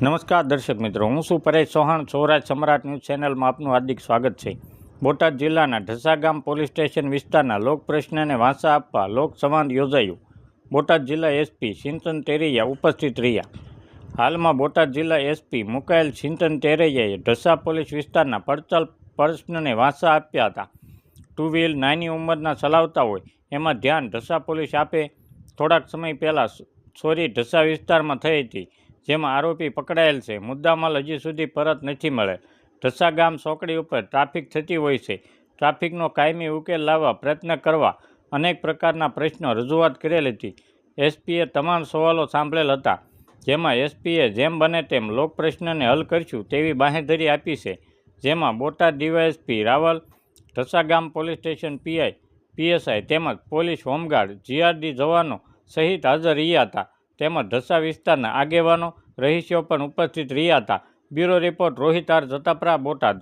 નમસ્કાર દર્શક મિત્રો, હું શું પરેશ ચૌહાણ. સૌરાજ સમ્રાટ ન્યૂઝ ચેનલમાં આપનું હાર્દિક સ્વાગત છે. બોટાદ જિલ્લાના ઢસા ગામ પોલીસ સ્ટેશન વિસ્તારના લોક પ્રશ્નને વાંસા આપવા લોક સંવાદ યોજાયું. બોટાદ જિલ્લા એસપી સિંતન તેરૈયા ઉપસ્થિત રહ્યા. હાલમાં બોટાદ જિલ્લા એસપી મુકાયેલ સિંતન તેરૈયાએ ઢસા પોલીસ વિસ્તારના પડતલ પ્રશ્નને વાંસા આપ્યા હતા. ટુ વ્હીલ નાની ઉંમરના ચલાવતા હોય એમાં ધ્યાન ઢસા પોલીસ આપે. થોડાક સમય પહેલાં ચોરી ઢસા વિસ્તારમાં થઈ હતી. જેમાં આરોપી પકડાયેલ છે. મુદ્દામાલ હજી સુધી પરત નથી મળે. ઢસા ગામ સોકડી ઉપર ટ્રાફિક થતી હોય છે. ટ્રાફિકનો કાયમી ઉકેલ લાવવા પ્રયત્ન કરવા અનેક પ્રકારના પ્રશ્નો રજૂઆત કરેલ હતી. એસપીએ તમામ સવાલો સાંભળેલ હતા, જેમાં એસપીએ જેમ બને તેમ લોક પ્રશ્નને હલ કરશું તેવી બાંહેધરી આપી છે. જેમાં બોટાદ ડીવાયએસપી રાવલ, ઢસા ગામ પોલીસ સ્ટેશન પીઆઈ, પીએસઆઈ તેમજ પોલીસ હોમગાર્ડ જીઆરડી જવાનો સહિત હાજર રહ્યા હતા. તેમજ ઢસા વિસ્તારના આગેવાનો, રહીશો પણ ઉપસ્થિત રહ્યા હતા. Bureau report Rohit R Jatapara Botad.